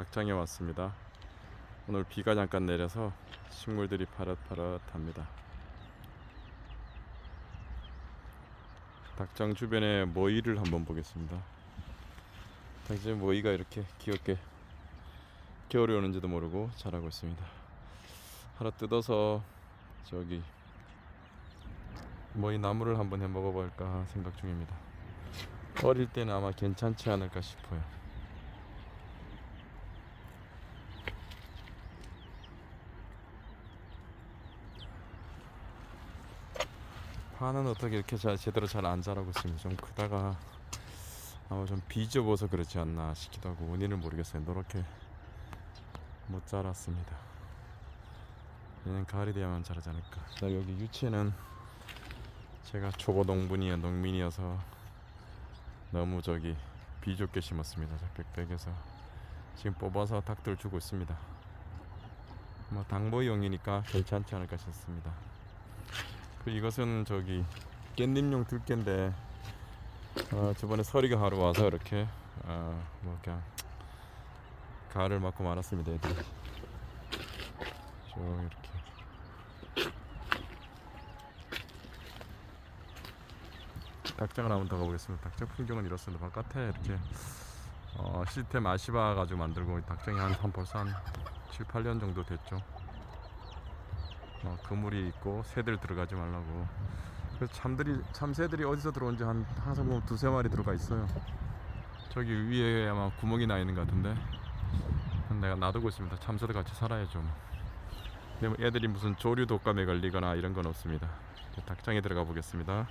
닭장에 왔습니다. 오늘 비가 잠깐 내려서 식물들이 파릇파릇합니다. 닭장 주변에 모이를 한번 보겠습니다. 닭장 모이가 이렇게 귀엽게 겨울이 오는지도 모르고 자라고 있습니다. 하나 뜯어서 저기 모이 나무를 한번 해 먹어볼까 생각 중입니다. 어릴 때는 아마 괜찮지 않을까 싶어요. 파는 어떻게 이렇게 잘 제대로 잘 안 자라고 있습니다. 좀 크다가 아마 좀 비좁아서 그렇지 않나 싶기도 하고 원인을 모르겠어요. 노랗게 못 자랐습니다. 얘는 가을이 돼야만 자라지 않을까. 자, 여기 유치는 제가 초보 농분이야 농민이어서 너무 저기 비좁게 심었습니다. 저 빽빽해서 지금 뽑아서 닭들 주고 있습니다. 뭐 당보용이니까 괜찮지 않을까 싶습니다. 그 이것은 저기 깻잎용 들깨인데 어, 저번에 서리가 하루 와서 이렇게 어, 뭐 그냥 가을을 맞고 말았습니다. 애들이 저 이렇게 닭장을 한번 더 가보겠습니다. 닭장 풍경은 이렇습니다. 바깥에 이렇게 어, 시스템 아시바 가지고 만들고 닭장이 한, 한 벌써 한 7, 8년 정도 됐죠. 어, 그물이 있고 새들 들어가지 말라고. 그래서 참들이 참새들이 어디서 들어온지 한 항상 보면 두세 마리 들어가 있어요. 저기 위에 아마 구멍이 나 있는 것 같은데 내가 놔두고 있습니다. 참새도 같이 살아야죠. 뭐. 애들이 무슨 조류 독감에 걸리거나 이런 건 없습니다. 닭장에 들어가 보겠습니다.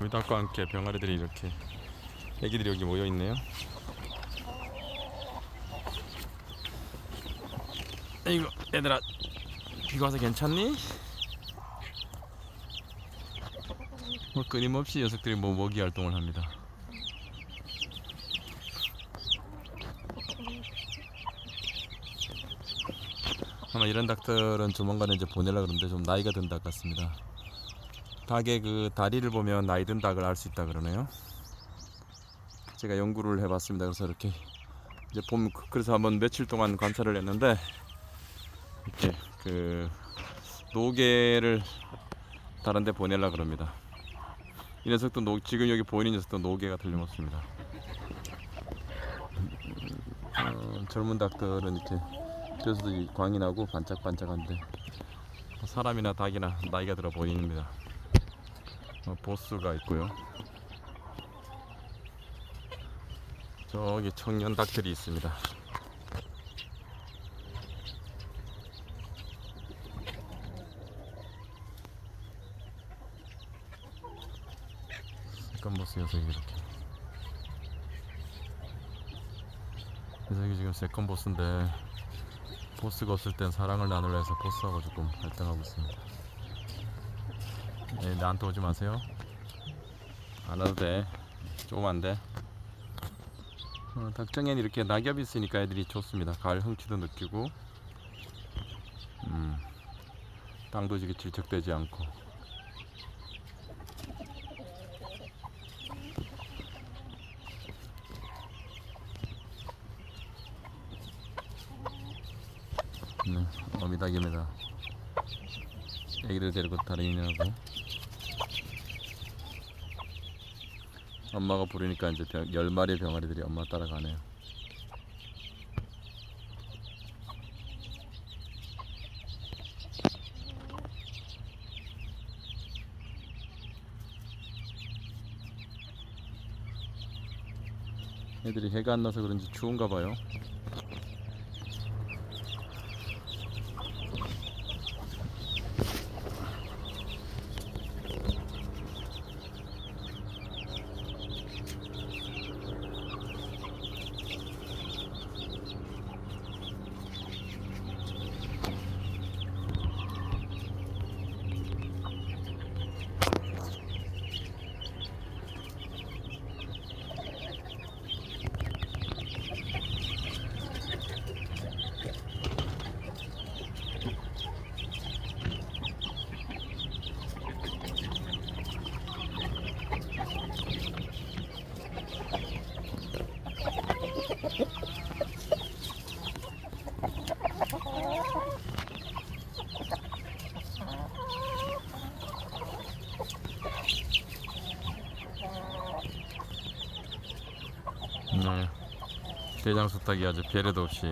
우리 닭과 함께 병아리들이 이렇게 애기들이 여기 모여 있네요. 이거 얘들아 비가 와서 괜찮니? 뭐 끊임없이 녀석들이 뭐 먹이 활동을 합니다. 아마 이런 닭들은 조만간에 이제 보내려 그러는데 좀 나이가 든 닭 같습니다. 닭의 그 다리를 보면 나이 든 닭을 알 수 있다 그러네요. 제가 연구를 해봤습니다. 그래서 이렇게 이제 봄 그래서 한번 며칠 동안 관찰을 했는데 이렇게 그 노개를 다른 데 보내려 그럽니다. 이 녀석도 노, 지금 여기 보이는 녀석도 노개가 틀림없습니다. 어, 젊은 닭들은 이렇게 이 광이 나고 반짝반짝한데 사람이나 닭이나 나이가 들어 보입니다. 어, 보스가 있고요. 저기 청년 닭들이 있습니다. 저기 이렇게. 그래서 여기 지금 세컨 보스인데 보스가 없을 땐 사랑을 나누려 해서 보스하고 조금 갈등하고 있습니다. 네, 나한테 오지 마세요. 안 와도 돼. 조금 안 돼. 어, 닭장에는 이렇게 낙엽이 있으니까 애들이 좋습니다. 가을 흥취도 느끼고, 음, 땅도 이렇게 질척되지 않고. 네, 어미닭입니다. 애기들 데리고 다니느라고. 엄마가 부르니까 이제 병- 열 마리의 병아리들이 엄마 따라가네요. 애들이 해가 안 나서 그런지 추운가 봐요. 대장소 타기 아주 배려도 없이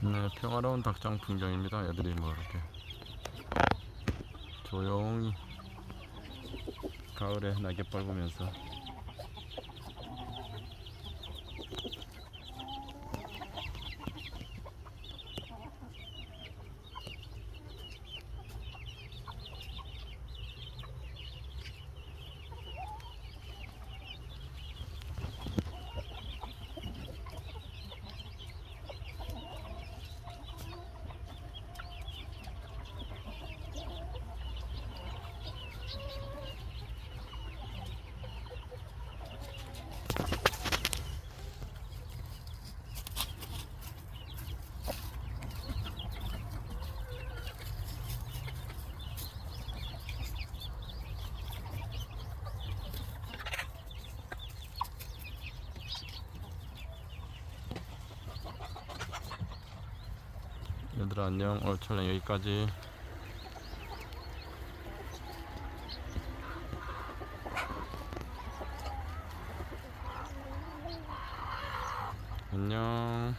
네, 평화로운 닭장 풍경입니다. 애들이 뭐 이렇게 조용히 가을에 낙엽 밟으면서 얘들아 안녕. 오늘 촬영 여기까지. 안녕